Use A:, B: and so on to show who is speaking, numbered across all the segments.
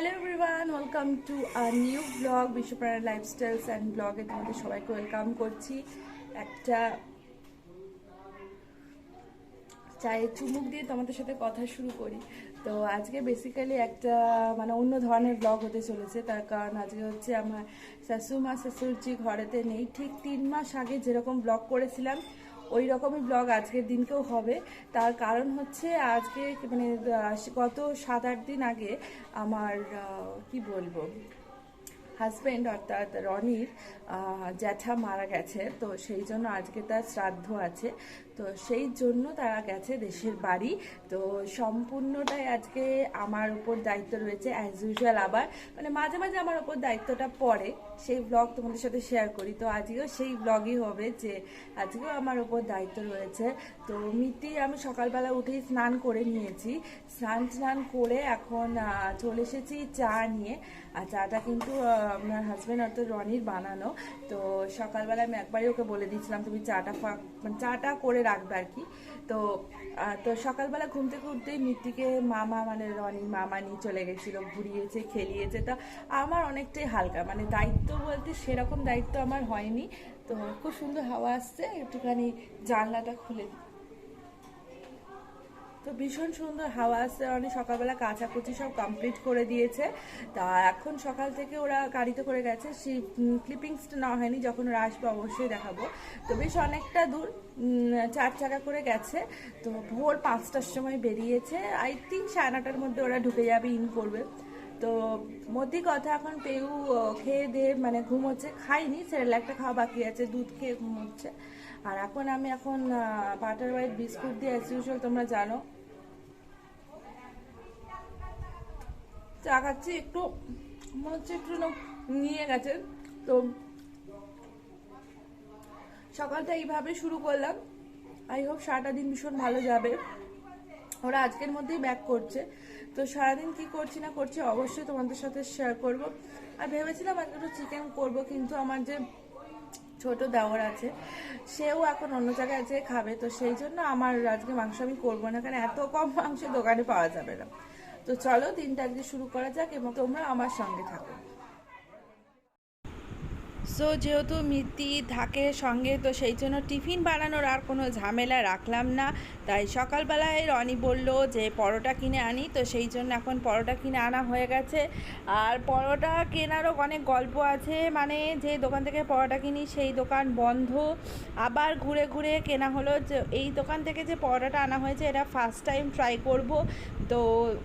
A: Hello everyone welcome to a new blog বিশ্বপ্রাণা lifestyles and ব্লগে তোমাদের সবাইকে ওয়েলকাম করছি। একটা চায়ের চুমুক দিয়ে তোমাদের সাথে কথা শুরু করি। তো আজকে বেসিক্যালি একটা মানে অন্য ধরনের ব্লগ হতে চলেছে, তার কারণ আজকে হচ্ছে আমার শাশুমা, শ্বশুরজি ঘরেতে নেই। ঠিক তিন মাস আগে যেরকম ব্লগ করেছিলাম ওই রকমই ব্লগ আজকের দিনকেও হবে। তার কারণ হচ্ছে আজকে মানে গত সাত আট দিন আগে আমার কি বলব? হাজব্যান্ড অর্থাৎ রনির জ্যাঠা মারা গেছে। তো সেই জন্য আজকে তার শ্রাদ্ধ আছে। তো সেই জন্য তারা গেছে দেশের বাড়ি। তো সম্পূর্ণটাই আজকে আমার উপর দায়িত্ব রয়েছে অ্যাজ ইউজুয়াল আবার। মানে মাঝে মাঝে আমার উপর দায়িত্বটা পড়ে। সেই ব্লগ তোমাদের সাথে শেয়ার করি। তো আজকেও সেই ব্লগই হবে যে আজকেও আমার উপর দায়িত্ব রয়েছে। তো মিটি আমি সকালবেলা উঠেই স্নান করে নিয়েছি। স্নান স্নান করে এখন চলে এসেছি চা নিয়ে। আর চাটা কিন্তু আপনার হাজব্যান্ড অর্থাৎ রনির বানানো। তো সকালবেলা আমি একবারই ওকে বলে দিয়েছিলাম, তুমি চাটা ফাঁক মানে চাটা করে রাখবে আর কি। তো তো সকালবেলা ঘুম থেকে উঠতেই মিত্তিকে মামা মানে রনির মামা নিয়ে চলে গেছিল, ঘুরিয়েছে, খেলিয়েছে। তো আমার অনেকটাই হালকা মানে দায়িত্ব বলতে সেরকম দায়িত্ব আমার হয়নি। তো খুব সুন্দর হাওয়া আসছে, একটুখানি জানলাটা খুলে। তো ভীষণ সুন্দর হাওয়া আসছে। অনেক সকালবেলা কাচাকুচি সব কমপ্লিট করে দিয়েছে। তা এখন সকাল থেকে ওরা গাড়িতে করে গেছে। সেই ক্লিপিংসটা নেওয়া হয়নি, যখন ওরা আসবে অবশ্যই দেখাবো। তো বেশ অনেকটা দূর চার চাকা করে গেছে। তো ভোর পাঁচটার সময় বেরিয়েছে। আই থিঙ্ক সাড়ে নটার মধ্যে ওরা ঢুকে যাবে ইন করবে। তো মোদি কথা, এখন পেউ খেয়ে দিয়ে মানে ঘুমোচ্ছে খাইনি একটা খাওয়া বাকি আছে, দুধ খেয়ে ঘুমোচ্ছে। আর এখন আমি এখন বাটার হোয়াইট বিস্কুট দিয়ে অ্যাজ ইউজুয়াল তোমরা জানো। চা খাচ্ছি, একটু মনে হচ্ছে একটু নিয়ে গেছে। তো সকালটা এইভাবে শুরু করলাম। আই হোপ সারাটা দিন ভীষণ ভালো যাবে। ওরা আজকের মধ্যেই ব্যাক করছে। তো সারাদিন কি করছি না করছি অবশ্যই তোমাদের সাথে শেয়ার করব। আর ভেবেছিলাম আজকে একটু চিকেন করব, কিন্তু আমার যে ছোট দেওয়ার আছে, সেও এখন অন্য জায়গায় যেয়ে খাবে, তো সেই জন্য আমার আজকে মাংস আমি করব না, কারণ এত কম মাংস দোকানে পাওয়া যাবে না। তো চলো, দিনটা আজকে শুরু করা যাক এবং তোমরা আমার সঙ্গে থাকো। সো যেহেতু মিতি থাকে সঙ্গে, তো সেই জন্য টিফিন বানানোর আর কোনো ঝামেলা রাখলাম না। তাই সকালবেলায় রনি বলল যে, পরোটা কিনে আনি। তো সেই জন্য এখন পরোটা কিনে আনা হয়ে গেছে। আর পরোটা কেনারও অনেক গল্প আছে। মানে যে দোকান থেকে পরোটা কিনি, সেই দোকান বন্ধ। আবার ঘুরে ঘুরে কেনা হলো যে, এই দোকান থেকে যে পরোটাটা আনা হয়েছে, এটা ফার্স্ট টাইম ট্রাই করব। তো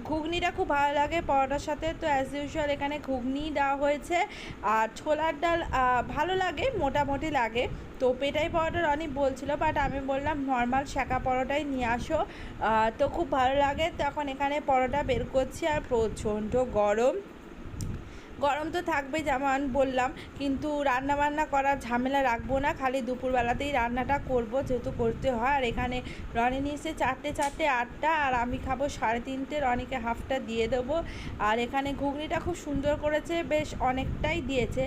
A: ঘুগনিটা খুব ভালো লাগে পরোটার সাথে। তো অ্যাজ ইউজুয়াল এখানে ঘুগনি দেওয়া হয়েছে। আর ছোলার ডাল ভালো লাগে, মোটামুটি লাগে। তো পেটাই পরোটার অনেক বলছিল বাট আমি বললাম নর্মাল শাঁকা পরোটাই নিয়ে আসো। তো খুব ভালো লাগে। তখন এখন এখানে পরোটা বের করছি আর প্রচণ্ড গরম। গরম তো থাকবে যেমন বললাম, কিন্তু রান্না বান্না করার ঝামেলা রাখব না, খালি দুপুরবেলাতেই রান্নাটা করব যেহেতু করতে হয়। আর এখানে রনি নিয়েছে চারটে চারটে আটটা, আর আমি খাব সাড়ে তিনটে, রনিকে হাফটা দিয়ে দেবো। আর এখানে ঘুগনিটা খুব সুন্দর করেছে, বেশ অনেকটাই দিয়েছে।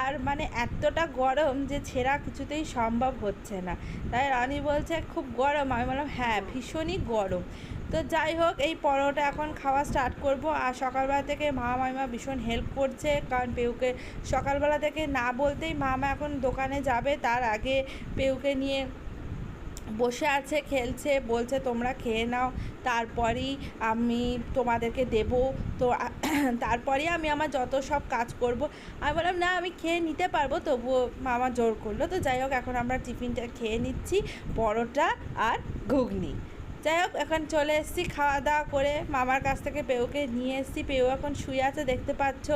A: আর মানে এতটা গরম যে ছেঁড়া কিছুতেই সম্ভব হচ্ছে না। তাই রনি বলছে, খুব গরম। আমি বললাম হ্যাঁ ভীষণই গরম। তো যাই হোক, এই পরোটা এখন খাওয়া স্টার্ট করব। আর সকালবেলা থেকে মা মাইমা ভীষণ হেল্প করছে, কারণ পেউকে সকালবেলা থেকে না বলতেই মামা এখন দোকানে যাবে। তার আগে পেউকে নিয়ে বসে আছে, খেলছে, বলছে, তোমরা খেয়ে নাও। তারপরেই আমি তোমাদেরকে দেব। তো তারপরেই আমি আমার যত সব কাজ করব, আমি বললাম, না, আমি খেয়ে নিতে পারব। তবুও মামা জোর করল। তো যাই হোক, এখন আমরা টিফিনটা খেয়ে নিচ্ছি, পরোটা আর ঘুগনি। যাই হোক, এখন চলে এসেছি খাওয়া দাওয়া করে। মামার কাছ থেকে পেউকে নিয়ে এসেছি। পেউ এখন শুয়ে আছে, দেখতে পাচ্ছ।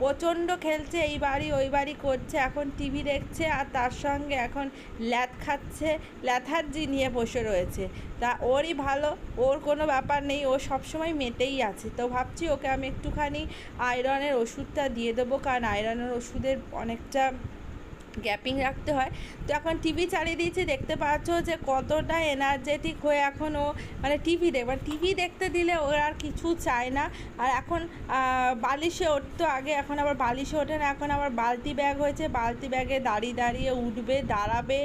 A: প্রচণ্ড খেলছে, এই বাড়ি ওই বাড়ি করছে, এখন টিভি দেখছে আর তার সঙ্গে এখন ল্যাথ খাচ্ছে। ল্যাথার্জি নিয়ে বসে রয়েছে। তা ওরই ভালো, ওর কোনো ব্যাপার নেই, ও সবসময় মেতেই আছে। তো ভাবছি ওকে আমি একটুখানি আয়রনের ওষুধটা দিয়ে দেবো, কারণ আয়রনের ওষুধের অনেকটা গ্যাপিং রাখতে হয়। তো এখন টিভি চালিয়ে দিয়েছি, দেখতে পাচ্ছ যে কতটা এনার্জেটিক হয়ে এখন ও মানে টিভি দেখবে টিভি দেখতে দিলে ওর আর কিছু চায় না। আর এখন বালিশে উঠতো আগে এখন আবার বালিশে ওঠে না, এখন আবার বালতি ব্যাগ হয়েছে। বালতি ব্যাগে দাঁড়িয়ে দাঁড়িয়ে উঠবে, দাঁড়াবে।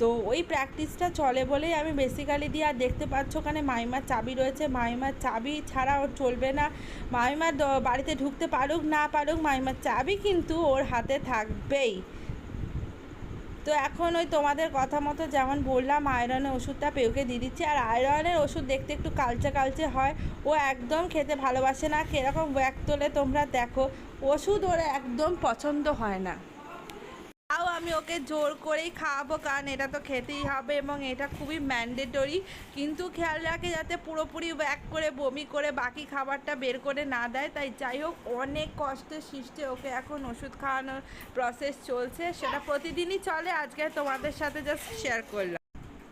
A: তো ওই প্র্যাকটিসটা চলে বলেই আমি বেসিক্যালি দিয়ে আর দেখতে পাচ্ছ ওখানে মাইমার চাবি রয়েছে। মাইমার চাবি ছাড়া ওর চলবে না। মাইমার বাড়িতে ঢুকতে পারুক না পারুক, মাইমার চাবি কিন্তু ওর হাতে থাকবেই। তো এখন ওই তোমাদের কথা মতো যেমন বললাম আয়রনের ওষুধটা পেউকে দিয়ে দিচ্ছি। আর আয়রনের ওষুধ দেখতে একটু কালচে কালচে হয়। ও একদম খেতে ভালোবাসে না। কীরকম ব্যাগ তোলে তোমরা দেখো। ওষুধ ওর একদম পছন্দ হয় না। আমি ওকে জোর করেই খাওয়াবো, কারণ এটা তো খেতেই হবে এবং এটা খুবই ম্যান্ডেটরি কিন্তু খেয়াল রাখে যাতে পুরোপুরি ব্যাক করে বমি করে বাকি খাবারটা বের করে না দেয়। তাই যাই হোক, অনেক কষ্টের সৃষ্টে ওকে এখন ওষুধ খাওয়ানোর প্রসেস চলছে। সেটা প্রতিদিনই চলে। আজকে তোমাদের সাথে জাস্ট শেয়ার করলাম।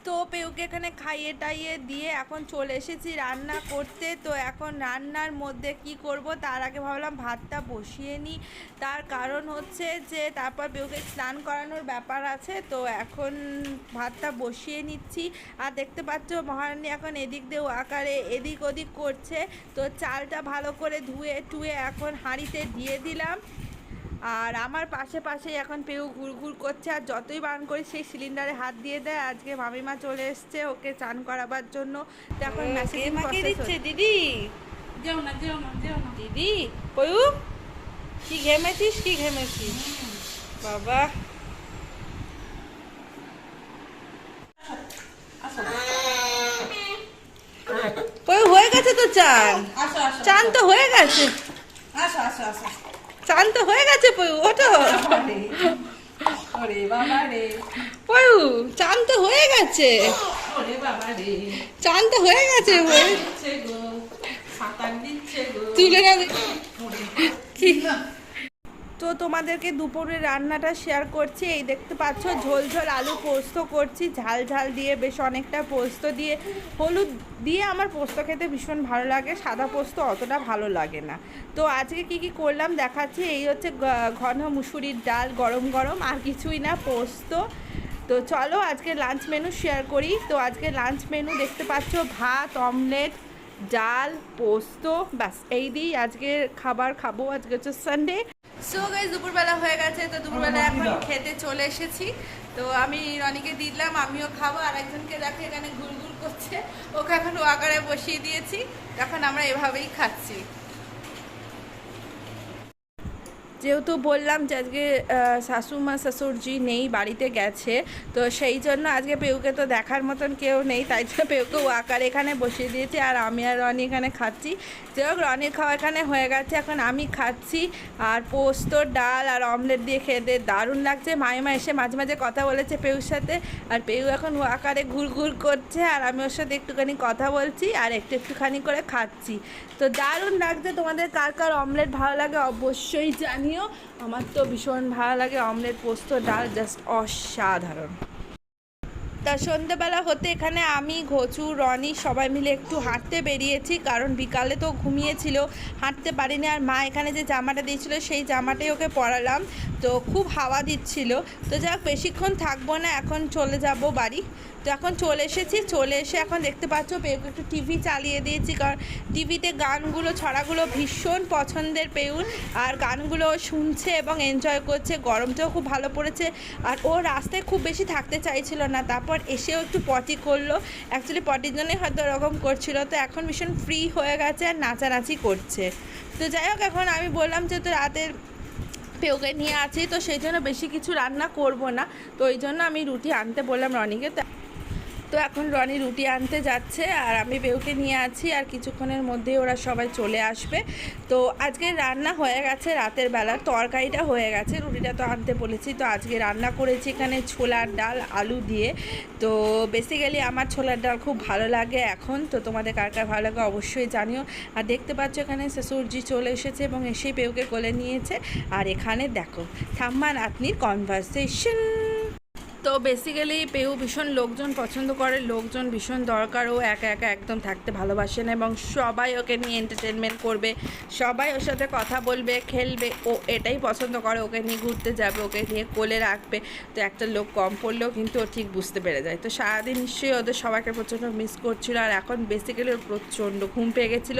A: তো পেউকে এখানে খাইয়ে টাইয়ে দিয়ে এখন চলে এসেছি রান্না করতে। তো এখন রান্নার মধ্যে কি করব? তার আগে ভাবলাম ভাতটা বসিয়ে নিই। তার কারণ হচ্ছে যে তারপর পেউকে স্নান করানোর ব্যাপার আছে। তো এখন ভাতটা বসিয়ে নিচ্ছি। আর দেখতে পাচ্ছ মহারানী এখন এদিক দিয়ে আকারে এদিক ওদিক করছে। তো চালটা ভালো করে ধুয়ে, টুয়ে এখন হাঁড়িতে দিয়ে দিলাম। আর আমার পাশে পাশেই এখন পেউ ঘুর ঘুরঘুর করছে আর যতই বারণ করি সেই সিলিন্ডারে হাত দিয়ে দেয়। আজকে মামিমা চলে এসছে ওকে চান করাবার জন্য। তো এখন দিচ্ছে দিদি।
B: যেও না যেও না যেও না।
A: দিদি পয়ু কি ঘেমেছিস কি ঘেমেছিস? বাবা। হয়ে গেছে তো চান?
B: আসো আসো।
A: চান তো হয়ে গেছে।
B: আসো আসো আসো।
A: চান তো হয়ে গেছে পয়ু ওঠো। পয়ু চান তো হয়ে গেছে। চান তো হয়ে গেছে তুলে
B: ওরে
A: কি? তো তোমাদেরকে দুপুরে রান্নাটা শেয়ার করছি। এই দেখতে পাচ্ছ, ঝোল ঝোল আলু পোস্ত করছি। ঝাল ঝাল দিয়ে বেশ অনেকটা পোস্ত দিয়ে, হলুদ দিয়ে আমার পোস্ত খেতে ভীষণ ভালো লাগে। সাদা পোস্ত অতটা ভালো লাগে না। তো আজকে কি কি করলাম দেখাচ্ছি। এই হচ্ছে ঘন মুসুরির ডাল, গরম গরম, আর কিছুই না, পোস্ত। তো চলো আজকে লাঞ্চ মেনু শেয়ার করি। তো আজকে লাঞ্চ মেনু দেখতে পাচ্ছ, ভাত অমলেট ডাল, পোস্ত, ব্যাস। এই দিয়েই আজকে খাবার খাব। আজকে হচ্ছে সানডে সো গাইজ দুপুরবেলা হয়ে গেছে তো দুপুরবেলা এখন খেতে চলে এসেছি। তো আমি রনিকে দিলাম আমিও খাব আর একজনকে দেখো এখানে ঘুরঘুর করছে। ওকে এখন ওয়াকারে বসিয়ে দিয়েছি এখন আমরা এভাবেই খাচ্ছি। যেহেতু বললাম যে আজকে শাশুমা শ্বশুরজি নেই, বাড়িতে গেছে, তো সেই জন্য আজকে পেউকে তো দেখার মতন কেউ নেই, তাই জন্য পেউকে ওয়াকার এখানে বসিয়ে দিয়েছি, আর আমি আর রনি এখানে খাচ্ছি। যাই হোক, রনির খাওয়া এখানে হয়ে গেছে, এখন আমি খাচ্ছি, আর পোস্ত, ডাল, আর অমলেট দিয়ে খেতে দারুণ লাগছে। মাইমা এসে মাঝে মাঝে কথা বলেছে পেউর সাথে, আর পেউ এখন ওয়াকারে ঘুর ঘুর করছে, আর আমি ওর সাথে একটুখানি কথা বলছি, আর একটু একটুখানি করে খাচ্ছি। তো দারুণ লাগছে, তোমাদের কার কার অমলেট ভালো লাগে অবশ্যই জানিও আমার তো ভীষণ ভালো লাগে অমলেট পোস্ত, ডাল জাস্ট অসাধারণ। তা সন্ধ্যেবেলা হতে এখানে আমি, ঘচু, রনি সবাই মিলে একটু হাঁটতে বেরিয়েছি কারণ বিকালে তো ঘুমিয়েছিল, হাঁটতে পারিনি। আর মা এখানে যে জামাটা দিয়েছিল সেই জামাটাই ওকে পরালাম। তো খুব হাওয়া দিচ্ছিল। তো যাক, বেশিক্ষণ থাকব না, এখন চলে যাব বাড়ি। তো এখন চলে এসেছি, চলে এসে এখন দেখতে পাচ্ছ পেউকে একটু টিভি চালিয়ে দিয়েছি, কারণ টিভিতে গানগুলো, ছড়াগুলো ভীষণ পছন্দের পেউর আর গানগুলো শুনছে এবং এনজয় করছে, গরমটাও খুব ভালো পড়েছে। আর ও রাস্তায় খুব বেশি থাকতে চাইছিল না, তারপর এসেও একটু পটি করল। অ্যাকচুয়ালি পটির জন্যই হয়তো ওরকম করছিল, তো এখন ভীষণ ফ্রি হয়ে গেছে আর নাচানাচি করছে। তো যাই হোক, এখন আমি বললাম যে তো রাতের পেউকে নিয়ে আছি, তো সেই জন্য বেশি কিছু রান্না করব না। তো ওই জন্য আমি রুটি আনতে বললাম রনিকে তো এখন রনি রুটি আনতে যাচ্ছে আর আমি পেউকে নিয়ে আছি আর কিছুক্ষণের মধ্যেই ওরা সবাই চলে আসবে। তো আজকে রান্না হয়ে গেছে রাতের বেলার তরকারিটা হয়ে গেছে, রুটিটা তো আনতে বলেছি। তো আজকে রান্না করেছি এখানে ছোলার ডাল, আলু দিয়ে। তো বেসিক্যালি আমার ছোলার ডাল খুব ভালো লাগে এখন, তো তোমাদের কার কার ভালো লাগে অবশ্যই জানিও। আর দেখতে পাচ্ছ এখানে শ্বশুরজি চলে এসেছে এবং এসেই পেউকে কোলে নিয়েছে। আর এখানে দেখো থাম্মান নাতনির কনভারসেশন তো বেসিক্যালি পেউ ভীষণ লোকজন পছন্দ করে, লোকজন ভীষণ দরকার। ও একা একা একদম থাকতে ভালোবাসে না এবং সবাই ওকে নিয়ে এন্টারটেনমেন্ট করবে, সবাই ওর সাথে কথা বলবে, খেলবে, ও এটাই পছন্দ করে, ওকে নিয়ে ঘুরতে যাবে, ওকে নিয়ে কোলে রাখবে। তো একটা লোক কম পড়লেও কিন্তু ও ঠিক বুঝতে পেরে যায়। তো সারাদিন নিশ্চয়ই ওদের সবাইকে প্রচণ্ড মিস করছিল আর এখন বেসিক্যালি ওর প্রচণ্ড ঘুম পেয়ে গেছিল।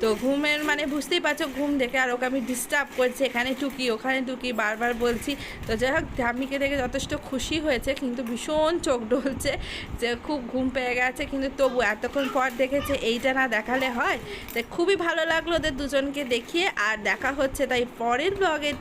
A: তো ঘুমের মানে বুঝতেই পারছ, ঘুম দেখে আর ওকে আমি ডিস্টার্ব করছি, এখানে টুকি ওখানে টুকি বারবার বলছি। তো যাই হোক ঠাম্মিকে দেখে যথেষ্ট খুশি হয়েছে। কিন্তু ভীষণ চোখ ডলছে যে খুব ঘুম পেয়ে গেছে, কিন্তু তবু এতক্ষণ পর দেখেছে এইটা না দেখালে হয়। তাই খুবই ভালো লাগল ওদের দুজনকে দেখিয়ে, আর দেখা হচ্ছে তাই পরের ব্লগে